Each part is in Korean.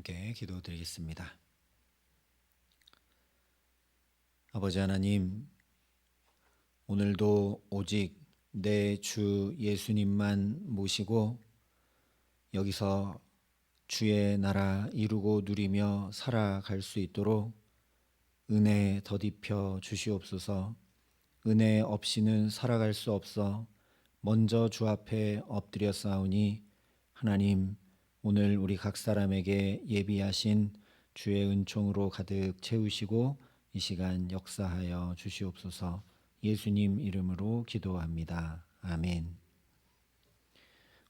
함께 기도드리겠습니다. 아버지 하나님, 오늘도 오직 내 주 예수님만 모시고 여기서 주의 나라 이루고 누리며 살아갈 수 있도록 은혜 더딥혀 주시옵소서. 은혜 없이는 살아갈 수 없어 먼저 주 앞에 엎드려 싸우니 하나님 오늘 우리 각 사람에게 예비하신 주의 은총으로 가득 채우시고 이 시간 역사하여 주시옵소서. 예수님 이름으로 기도합니다. 아멘.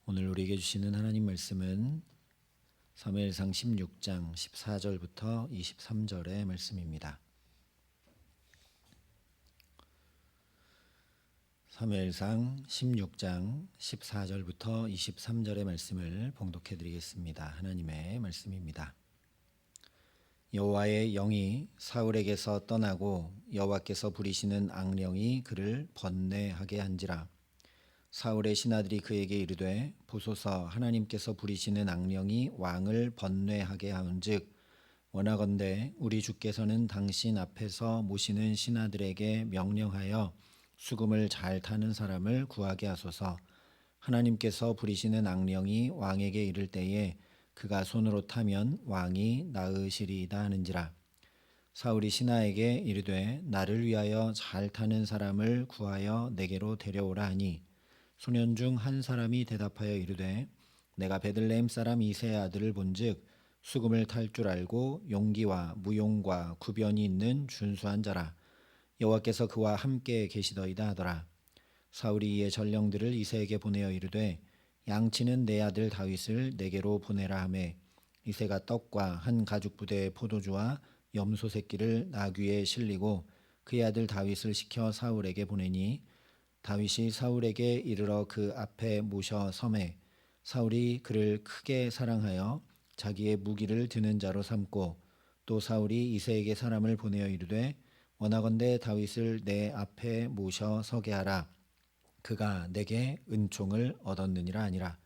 오늘 우리에게 주시는 하나님 말씀은 사무엘상 16장 14절부터 23절의 말씀입니다. 사무엘상 16장 14절부터 23절의 말씀을 봉독해 드리겠습니다. 하나님의 말씀입니다. 여호와의 영이 사울에게서 떠나고 여호와께서 부리시는 악령이 그를 번뇌하게 한지라 사울의 신하들이 그에게 이르되 보소서 하나님께서 부리시는 악령이 왕을 번뇌하게 하은즉 원하건대 우리 주께서는 당신 앞에서 모시는 신하들에게 명령하여 수금을 잘 타는 사람을 구하게 하소서. 하나님께서 부리시는 악령이 왕에게 이를 때에 그가 손으로 타면 왕이 나으시리이다 하는지라. 사울이 신하에게 이르되 나를 위하여 잘 타는 사람을 구하여 내게로 데려오라 하니 소년 중 한 사람이 대답하여 이르되 내가 베들레헴 사람 이세의 아들을 본즉 수금을 탈 줄 알고 용기와 무용과 구변이 있는 준수한 자라 여호와께서 그와 함께 계시더이다 하더라. 사울이 이에 전령들을 이세에게 보내어 이르되 양치는 내 아들 다윗을 내게로 보내라 하매 이세가 떡과 한 가죽 부대의 포도주와 염소 새끼를 나귀에 실리고 그의 아들 다윗을 시켜 사울에게 보내니 다윗이 사울에게 이르러 그 앞에 모셔 섬에 사울이 그를 크게 사랑하여 자기의 무기를 드는 자로 삼고 또 사울이 이세에게 사람을 보내어 이르되 원하건대 다윗을 내 앞에 모셔 서게 하라 그가 내게 은총을 얻었느니라 아니라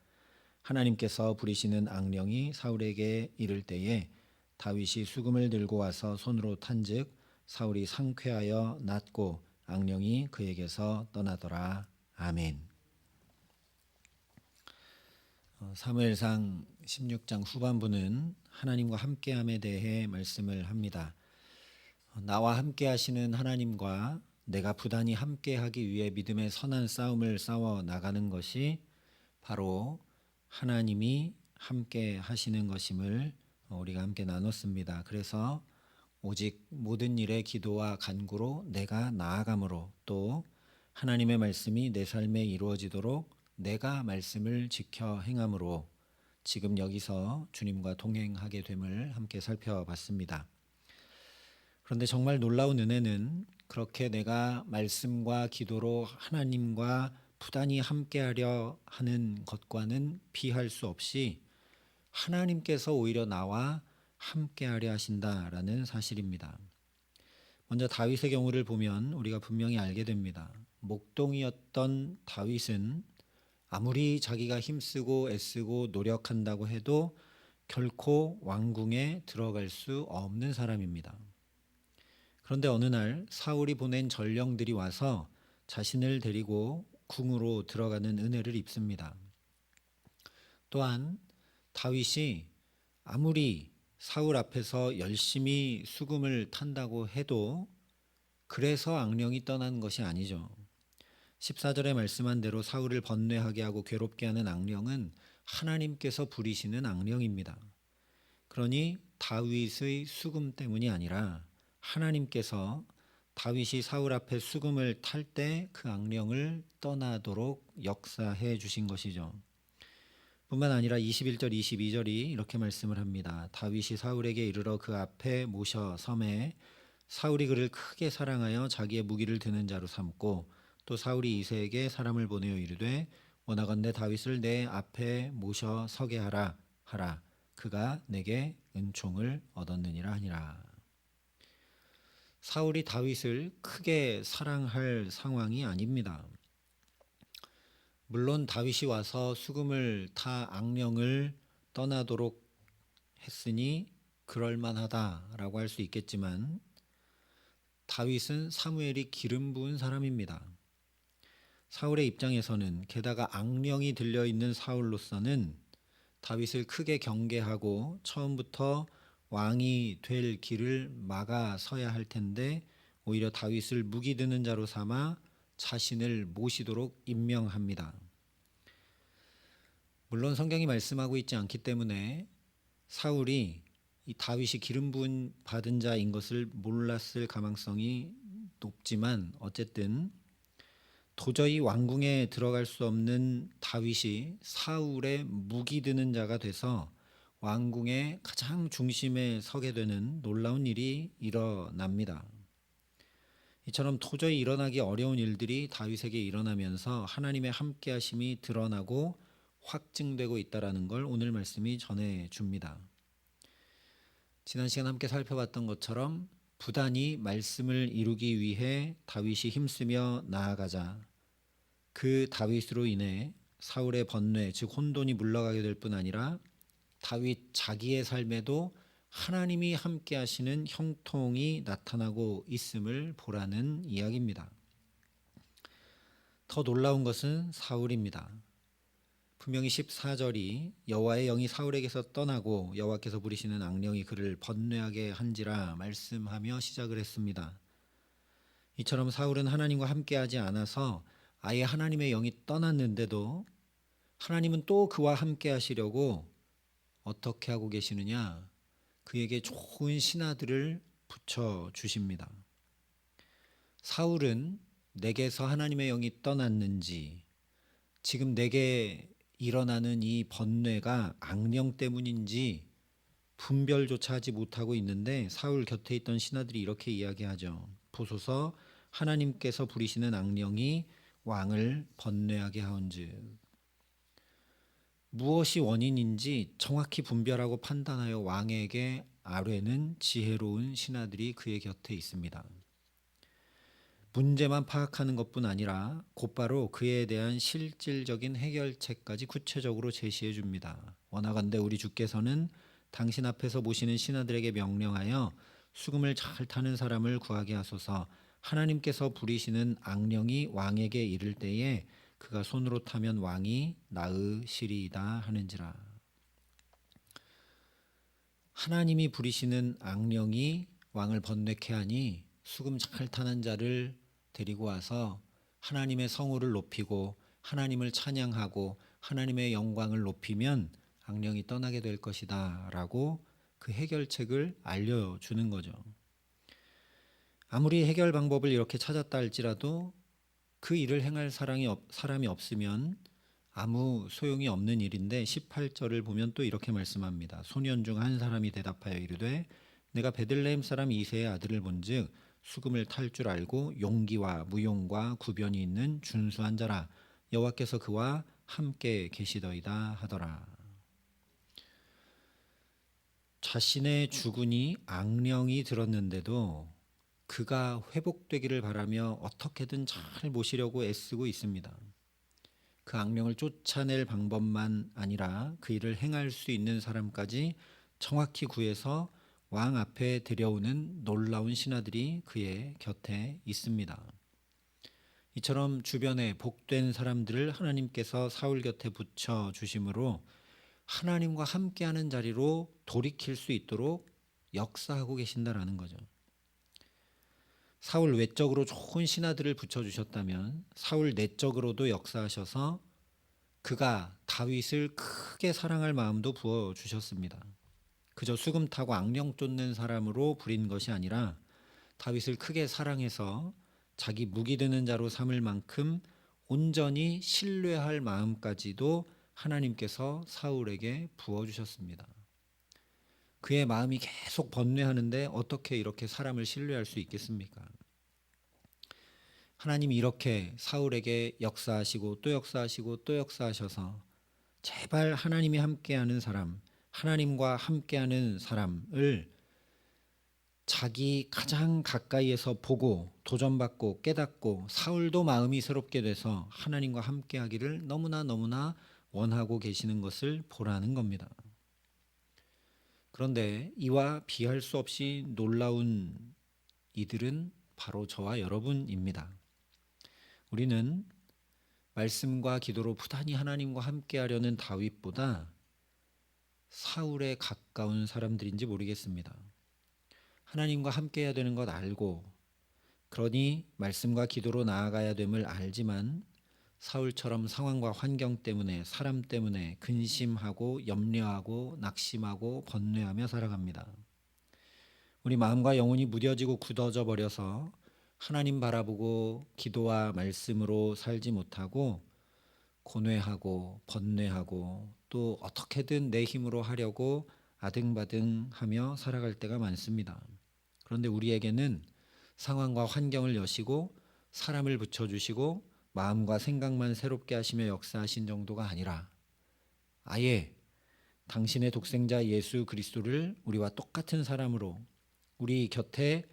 하나님께서 부리시는 악령이 사울에게 이를 때에 다윗이 수금을 들고 와서 손으로 탄즉 사울이 상쾌하여 낫고 악령이 그에게서 떠나더라 아멘. 어, 사무엘상 16장 후반부는 하나님과 함께함에 대해 말씀을 합니다. 어, 나와 함께 하시는 하나님과 내가 부단히 함께 하기 위해 믿음의 선한 싸움을 싸워 나가는 것이 바로 하나님이 함께 하시는 것임을 우리가 함께 나눴습니다. 그래서 오직 모든 일에 기도와 간구로 내가 나아감으로 또 하나님의 말씀이 내 삶에 이루어지도록 내가 말씀을 지켜 행함으로 지금 여기서 주님과 동행하게 됨을 함께 살펴봤습니다. 그런데 정말 놀라운 은혜는 그렇게 내가 말씀과 기도로 하나님과 부단히 함께하려 하는 것과는 비할 수 없이 하나님께서 오히려 나와 함께하려 하신다라는 사실입니다. 먼저 다윗의 경우를 보면 우리가 분명히 알게 됩니다. 목동이었던 다윗은 아무리 자기가 힘쓰고 애쓰고 노력한다고 해도 결코 왕궁에 들어갈 수 없는 사람입니다. 그런데 어느 날 사울이 보낸 전령들이 와서 자신을 데리고 궁으로 들어가는 은혜를 입습니다. 또한 다윗이 아무리 사울 앞에서 열심히 수금을 탄다고 해도 그래서 악령이 떠난 것이 아니죠. 14절에 말씀한 대로 사울을 번뇌하게 하고 괴롭게 하는 악령은 하나님께서 부리시는 악령입니다. 그러니 다윗의 수금 때문이 아니라 하나님께서 다윗이 사울 앞에 수금을 탈 때 그 악령을 떠나도록 역사해 주신 것이죠. 뿐만 아니라 21절 22절이 이렇게 말씀을 합니다. 다윗이 사울에게 이르러 그 앞에 모셔 섬에 사울이 그를 크게 사랑하여 자기의 무기를 드는 자로 삼고 또 사울이 이세에게 사람을 보내어 이르되 원하건대 다윗을 내 앞에 모셔 서게 하라 하라 그가 내게 은총을 얻었느니라 하니라. 사울이 다윗을 크게 사랑할 상황이 아닙니다. 물론 다윗이 와서 수금을 타 악령을 떠나도록 했으니 그럴 만하다라고 할 수 있겠지만 다윗은 사무엘이 기름 부은 사람입니다. 사울의 입장에서는 게다가 악령이 들려 있는 사울로서는 다윗을 크게 경계하고 처음부터 왕이 될 길을 막아서야 할 텐데 오히려 다윗을 무기 드는 자로 삼아 자신을 모시도록 임명합니다. 물론 성경이 말씀하고 있지 않기 때문에 사울이 이 다윗이 기름 부은 받은 자인 것을 몰랐을 가능성이 높지만 어쨌든 도저히 왕궁에 들어갈 수 없는 다윗이 사울의 무기 드는 자가 돼서 왕궁의 가장 중심에 서게 되는 놀라운 일이 일어납니다. 이처럼 도저히 일어나기 어려운 일들이 다윗에게 일어나면서 하나님의 함께하심이 드러나고 확증되고 있다라는 걸 오늘 말씀이 전해 줍니다. 지난 시간 함께 살펴봤던 것처럼 부단히 말씀을 이루기 위해 다윗이 힘쓰며 나아가자 그 다윗으로 인해 사울의 번뇌 즉 혼돈이 물러가게 될 뿐 아니라 다윗 자기의 삶에도 하나님이 함께 하시는 형통이 나타나고 있음을 보라는 이야기입니다. 더 놀라운 것은 사울입니다. 분명히 14절이 여호와의 영이 사울에게서 떠나고 여호와께서 부리시는 악령이 그를 번뇌하게 한지라 말씀하며 시작을 했습니다. 이처럼 사울은 하나님과 함께하지 않아서 아예 하나님의 영이 떠났는데도 하나님은 또 그와 함께 하시려고 어떻게 하고 계시느냐? 그에게 좋은 신하들을 붙여 주십니다. 사울은 내게서 하나님의 영이 떠났는지 지금 내게 일어나는 이 번뇌가 악령 때문인지 분별조차 하지 못하고 있는데 사울 곁에 있던 신하들이 이렇게 이야기하죠. 보소서 하나님께서 부리시는 악령이 왕을 번뇌하게 하온즉 무엇이 원인인지 정확히 분별하고 판단하여 왕에게 아뢰는 지혜로운 신하들이 그의 곁에 있습니다. 문제만 파악하는 것뿐 아니라 곧바로 그에 대한 실질적인 해결책까지 구체적으로 제시해 줍니다. 원하건대 우리 주께서는 당신 앞에서 모시는 신하들에게 명령하여 수금을 잘 타는 사람을 구하게 하소서 하나님께서 부리시는 악령이 왕에게 이를 때에 그가 손으로 타면 왕이 나으시리이다 하는지라. 하나님이 부리시는 악령이 왕을 번뇌케 하니 수금 잘 타는 자를 데리고 와서 하나님의 성우를 높이고 하나님을 찬양하고 하나님의 영광을 높이면 악령이 떠나게 될 것이다 라고 그 해결책을 알려주는 거죠. 아무리 해결 방법을 이렇게 찾았다 할지라도 그 일을 행할 사람이, 없, 사람이 없으면 아무 소용이 없는 일인데 18절을 보면 또 이렇게 말씀합니다. 소년 중 한 사람이 대답하여 이르되 내가 베들레헴 사람 이세의 아들을 본즉 수금을 탈 줄 알고 용기와 무용과 구변이 있는 준수한 자라 여호와께서 그와 함께 계시더이다 하더라. 자신의 주군이 악령이 들었는데도 그가 회복되기를 바라며 어떻게든 잘 모시려고 애쓰고 있습니다. 그 악령을 쫓아낼 방법만 아니라 그 일을 행할 수 있는 사람까지 정확히 구해서 왕 앞에 들여오는 놀라운 신하들이 그의 곁에 있습니다. 이처럼 주변에 복된 사람들을 하나님께서 사울 곁에 붙여 주심으로 하나님과 함께하는 자리로 돌이킬 수 있도록 역사하고 계신다라는 거죠. 사울 외적으로 좋은 신하들을 붙여주셨다면 사울 내적으로도 역사하셔서 그가 다윗을 크게 사랑할 마음도 부어주셨습니다. 그저 수금 타고 악령 쫓는 사람으로 부린 것이 아니라 다윗을 크게 사랑해서 자기 무기 드는 자로 삼을 만큼 온전히 신뢰할 마음까지도 하나님께서 사울에게 부어주셨습니다. 그의 마음이 계속 번뇌하는데 어떻게 이렇게 사람을 신뢰할 수 있겠습니까? 하나님이 이렇게 사울에게 역사하시고 또 역사하시고 또 역사하셔서 제발 하나님이 함께하는 사람, 하나님과 함께하는 사람을 자기 가장 가까이에서 보고 도전받고 깨닫고 사울도 마음이 새롭게 돼서 하나님과 함께하기를 너무나 너무나 원하고 계시는 것을 보라는 겁니다. 그런데 이와 비할 수 없이 놀라운 이들은 바로 저와 여러분입니다. 우리는 말씀과 기도로 부단히 하나님과 함께하려는 다윗보다 사울에 가까운 사람들인지 모르겠습니다. 하나님과 함께해야 되는 것 알고 그러니 말씀과 기도로 나아가야 됨을 알지만 사울처럼 상황과 환경 때문에 사람 때문에 근심하고 염려하고 낙심하고 번뇌하며 살아갑니다. 우리 마음과 영혼이 무뎌지고 굳어져 버려서 하나님 바라보고 기도와 말씀으로 살지 못하고 고뇌하고 번뇌하고 또 어떻게든 내 힘으로 하려고 아등바등 하며 살아갈 때가 많습니다. 그런데 우리에게는 상황과 환경을 여시고 사람을 붙여주시고 마음과 생각만 새롭게 하시며 역사하신 정도가 아니라 아예 당신의 독생자 예수 그리스도를 우리와 똑같은 사람으로 우리 곁에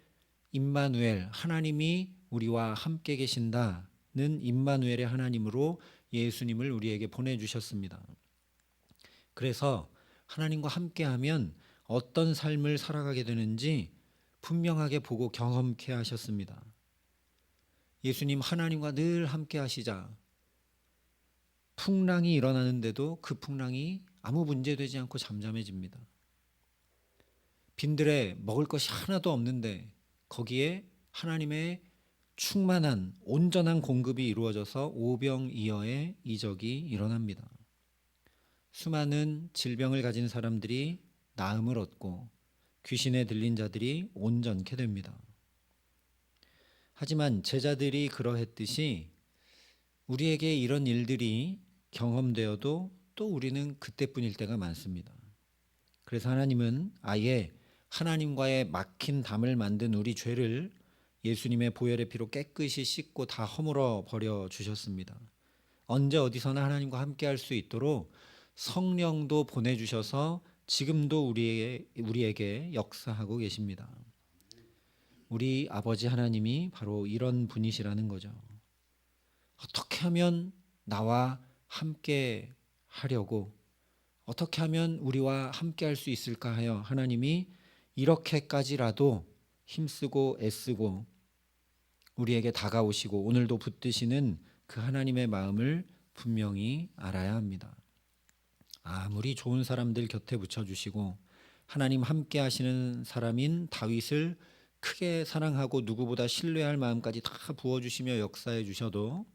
임마누엘 하나님이 우리와 함께 계신다는 임마누엘의 하나님으로 예수님을 우리에게 보내 주셨습니다. 그래서 하나님과 함께하면 어떤 삶을 살아가게 되는지 분명하게 보고 경험케 하셨습니다. 예수님 하나님과 늘 함께 하시자 풍랑이 일어나는데도 그 풍랑이 아무 문제되지 않고 잠잠해집니다. 빈들에 먹을 것이 하나도 없는데 거기에 하나님의 충만한 온전한 공급이 이루어져서 오병이어의 이적이 일어납니다. 수많은 질병을 가진 사람들이 나음을 얻고 귀신에 들린 자들이 온전케 됩니다. 하지만 제자들이 그러했듯이 우리에게 이런 일들이 경험되어도 또 우리는 그때뿐일 때가 많습니다. 그래서 하나님은 아예 하나님과의 막힌 담을 만든 우리 죄를 예수님의 보혈의 피로 깨끗이 씻고 다 허물어 버려 주셨습니다. 언제 어디서나 하나님과 함께 할 수 있도록 성령도 보내 주셔서 지금도 우리에게, 우리에게 역사하고 계십니다. 우리 아버지 하나님이 바로 이런 분이시라는 거죠. 어떻게 하면 나와 함께 하려고 어떻게 하면 우리와 함께 할 수 있을까 하여 하나님이 이렇게까지라도 힘쓰고 애쓰고 우리에게 다가오시고 오늘도 붙드시는 그 하나님의 마음을 분명히 알아야 합니다. 아무리 좋은 사람들 곁에 붙여주시고 하나님 함께 하시는 사람인 다윗을 크게 사랑하고 누구보다 신뢰할 마음까지 다 부어주시며 역사해 주셔도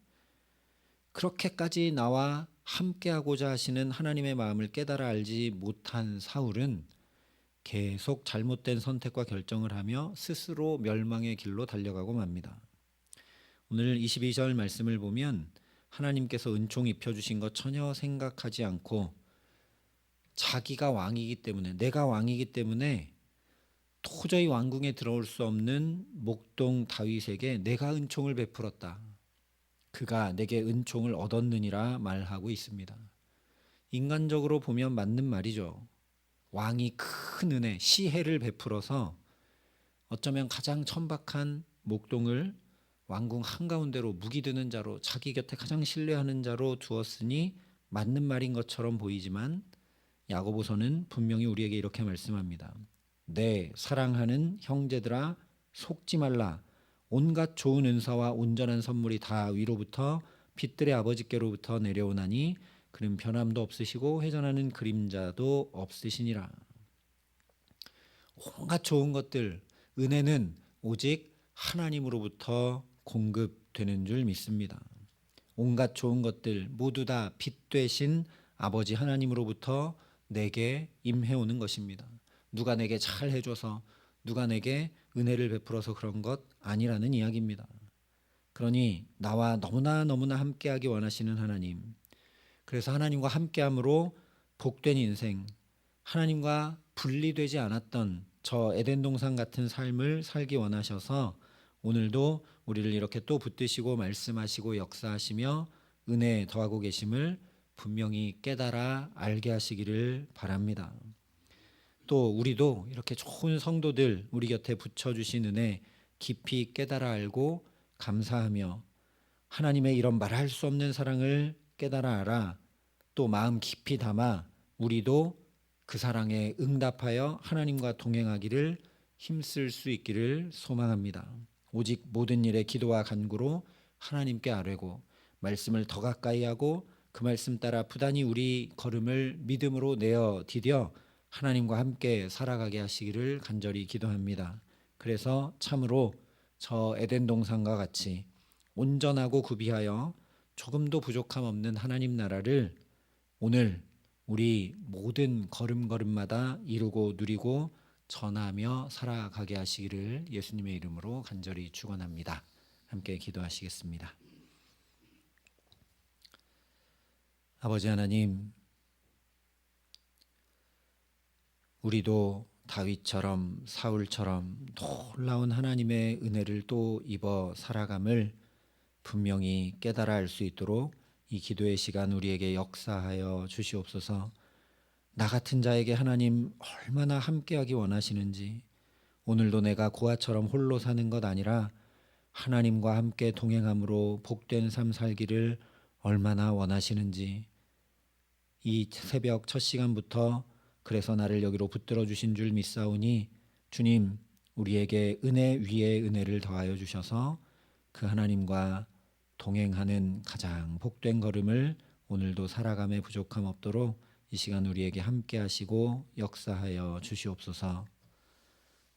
그렇게까지 나와 함께하고자 하시는 하나님의 마음을 깨달아 알지 못한 사울은 계속 잘못된 선택과 결정을 하며 스스로 멸망의 길로 달려가고 맙니다. 오늘 22절 말씀을 보면 하나님께서 은총 입혀주신 것 전혀 생각하지 않고 자기가 왕이기 때문에 내가 왕이기 때문에 도저히 왕궁에 들어올 수 없는 목동 다윗에게 내가 은총을 베풀었다. 그가 내게 은총을 얻었느니라 말하고 있습니다. 인간적으로 보면 맞는 말이죠. 왕이 큰 은혜, 시혜를 베풀어서 어쩌면 가장 천박한 목동을 왕궁 한가운데로 무기 드는 자로 자기 곁에 가장 신뢰하는 자로 두었으니 맞는 말인 것처럼 보이지만 야고보서는 분명히 우리에게 이렇게 말씀합니다. 내 사랑하는 형제들아 속지 말라 온갖 좋은 은사와 온전한 선물이 다 위로부터 빛들의 아버지께로부터 내려오나니 그는 변함도 없으시고 회전하는 그림자도 없으시니라. 온갖 좋은 것들 은혜는 오직 하나님으로부터 공급되는 줄 믿습니다. 온갖 좋은 것들 모두 다 빛 되신 아버지 하나님으로부터 내게 임해오는 것입니다. 누가 내게 잘 해줘서 누가 내게 은혜를 베풀어서 그런 것 아니라는 이야기입니다. 그러니 나와 너무나 너무나 함께하기 원하시는 하나님. 그래서 하나님과 함께함으로 복된 인생, 하나님과 분리되지 않았던 저 에덴 동산 같은 삶을 살기 원하셔서 오늘도 우리를 이렇게 또 붙드시고 말씀하시고 역사하시며 은혜 더하고 계심을 분명히 깨달아 알게 하시기를 바랍니다. 또 우리도 이렇게 좋은 성도들 우리 곁에 붙여주신 은혜 깊이 깨달아 알고 감사하며 하나님의 이런 말할 수 없는 사랑을 깨달아 알아 또 마음 깊이 담아 우리도 그 사랑에 응답하여 하나님과 동행하기를 힘쓸 수 있기를 소망합니다. 오직 모든 일에 기도와 간구로 하나님께 아뢰고 말씀을 더 가까이 하고 그 말씀 따라 부단히 우리 걸음을 믿음으로 내어 디뎌 하나님과 함께 살아가게 하시기를 간절히 기도합니다. 그래서 참으로 저 에덴 동산과 같이 온전하고 구비하여 조금도 부족함 없는 하나님 나라를 오늘 우리 모든 걸음걸음마다 이루고 누리고 전하며 살아가게 하시기를 예수님의 이름으로 간절히 축원합니다. 함께 기도하시겠습니다. 아버지 하나님 우리도 다윗처럼 사울처럼 놀라운 하나님의 은혜를 또 입어 살아감을 분명히 깨달아 알 수 있도록 이 기도의 시간 우리에게 역사하여 주시옵소서. 나 같은 자에게 하나님 얼마나 함께하기 원하시는지 오늘도 내가 고아처럼 홀로 사는 것 아니라 하나님과 함께 동행함으로 복된 삶 살기를 얼마나 원하시는지 이 새벽 첫 시간부터 그래서 나를 여기로 붙들어 주신 줄 믿사오니 주님 우리에게 은혜 위에 은혜를 더하여 주셔서 그 하나님과 동행하는 가장 복된 걸음을 오늘도 살아감에 부족함 없도록 이 시간 우리에게 함께 하시고 역사하여 주시옵소서.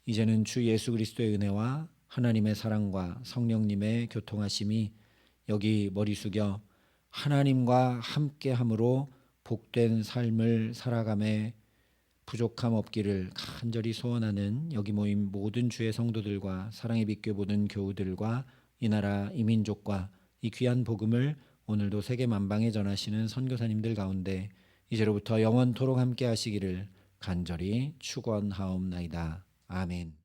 이제는 주 예수 그리스도의 은혜와 하나님의 사랑과 성령님의 교통하심이 여기 머리 숙여 하나님과 함께 함으로 복된 삶을 살아감에 부족함 없기를 간절히 소원하는 여기 모인 모든 주의 성도들과 사랑의 빛교 모든 교우들과 이 나라 이민족과 이 귀한 복음을 오늘도 세계 만방에 전하시는 선교사님들 가운데 이제로부터 영원토록 함께 하시기를 간절히 축원하옵나이다. 아멘.